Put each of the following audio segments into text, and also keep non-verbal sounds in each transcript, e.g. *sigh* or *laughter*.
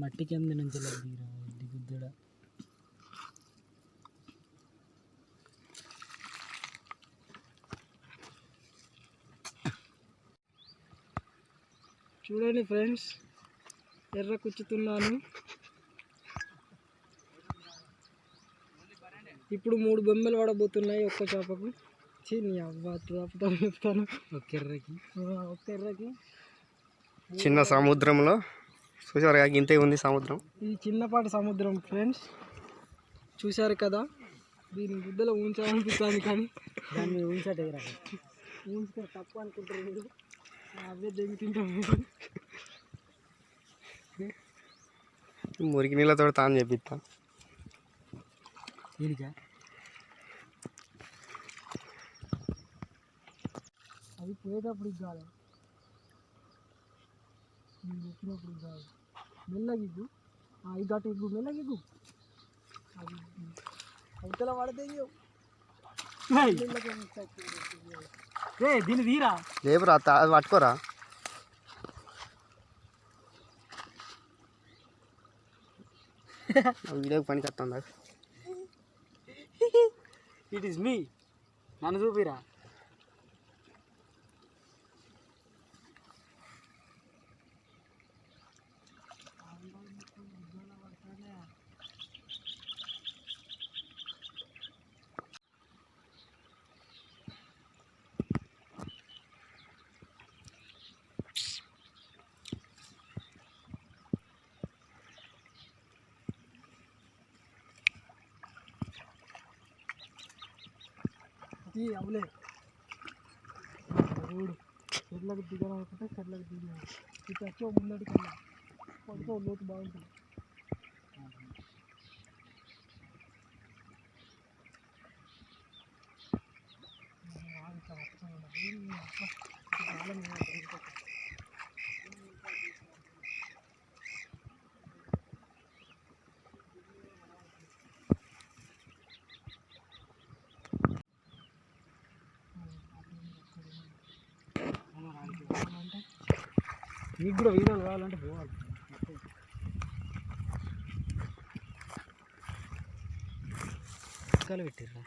మట్టి కింద నుంచి దిగిరా దిగుద్దుడా చూడండి ఫ్రెండ్స్ ఎర్ర కుచ్చుతున్నాను. ఇప్పుడు మూడు బొమ్మలు పడబోతున్నాయి ఒక్క చేపకు. చీ నీ అవ్వ చేపతో చెప్తాను ఒక్క ఎర్రకి. ఒక్క ఎర్రకి. చిన్న సముద్రంలో చూసారు ఇంతే ఉంది సముద్రం. ఇది చిన్నపాటి సముద్రం ఫ్రెండ్స్ చూశారు కదా దీని బుద్ధలో ఉంచాలనిపిస్తుంది కానీ. దాన్ని ఉంచటే ఉంచుకొని తప్పు అనుకుంటారు మీరు. అవే దెంగి తింటాం మురికి నీళ్ళతో తాను చెప్పిస్తా దీనికా? అది పోయేటప్పుడు కాదు. నేను ఇది కాదు. మెల్లగిగ్గు ఇది గట్టు ఇగ్గు మెల్లగిగ్గు అవతల పడితే రే దీన్ని తీరా? అది పట్టుకోరా. ఆ వీడియోకి పనికి వస్తుందా ఇట్ ఈస్ మీ నన్ను చూపిరా. ఇది అవులే. రోడ్డు. చెట్లకు దిగాలనుకుంటే చెట్లకు దిగా ఇటు వచ్చి ముందటి కన్నా పడుకో లోతు బాగుంటుంది. చాలా నీకు కూడా వీడియోలు కావాలంటే పోవాలి పక్కలు పెట్టిర్రా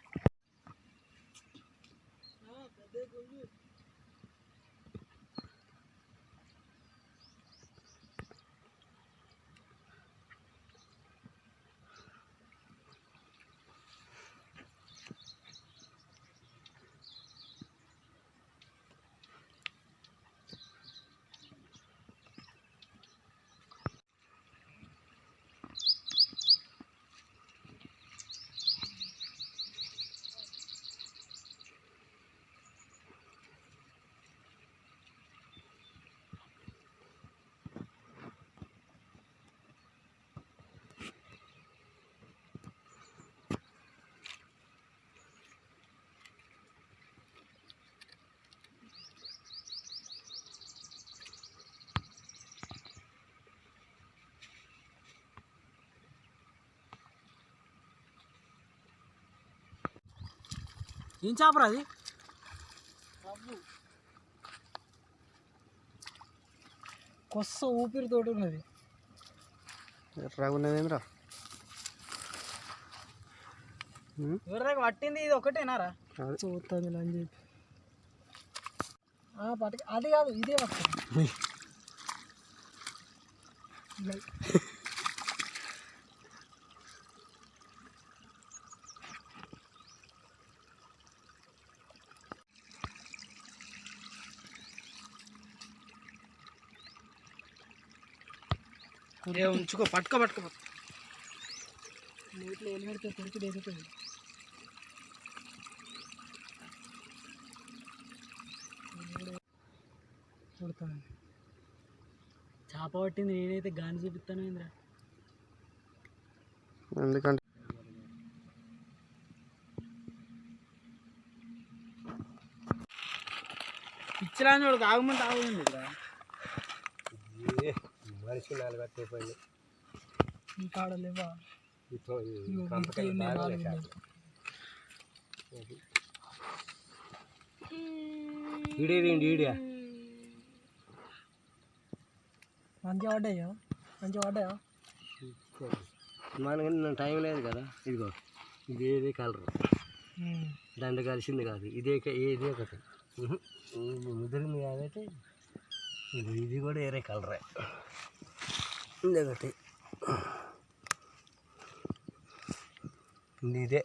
ఏం చేపరా అది? కొత్త ఊపిరితోటి ఉన్నది. ఎర్రగున్నదేంద్రా ఎవరి పట్టింది ఇది ఒకటేనారా. చూస్తుంది అని చెప్పి. ఆ, పట్టుక అది కాదు ఇదే పట్టుకుంది *laughs* ఏ ఉంచుకో పట్టుకో పట్టుకో నీటిలో ఎలిమిడితే కొరికి ఎదుగుతుంది కొడతాను చేప పట్టింది నేనైతే గాని చూపిస్తాను ఇంద్ర. ఎందుకంటే పిచ్చిరాని వాడు ఆగమంటే ఆగమండి మనిషి ఈ నాలుగు. ఈడేది ఈడియా మంచిగా పడ్డాయా? మంచిగా పడ్డాయా? మనకి టైం లేదు కదా ఇదిగో ఇది ఏదే కలర్. దండ కలిసింది కాదు ఇదే ఇదే ఒకటి. ముదిరింది కాబట్టి ఇది కూడా వేరే కలరే ఇది ఒకటి. ఇది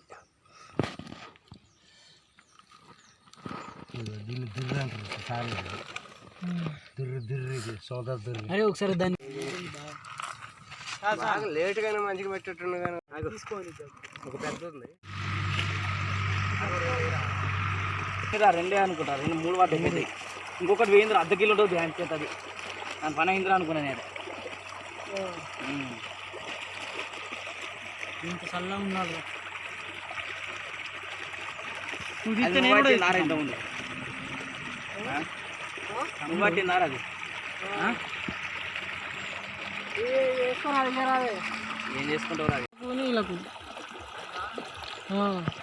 దీన్ని దుర్రు అంటారు సారీ దుర్రు దుర్రు సోదా దుర్రు. అరే ఒకసారి దాన్ని లేట్గానే మంచిగా పెట్టేట్టుండు కానీ. తీసుకోండి. ఒక పెద్ద ఉంది. రెండే అనుకుంటా రెండు మూడు వాటి ఇంకొకటి వేయింద్ర అర్ధ కిలో ఉంటుంది ధ్యాన్ చేస్తుంది దాని పని అయిందిరా అనుకున్నాను నేను. ఇంత చల్లగా ఉన్నాడు అది అది ఏం చేసుకుంటావు అది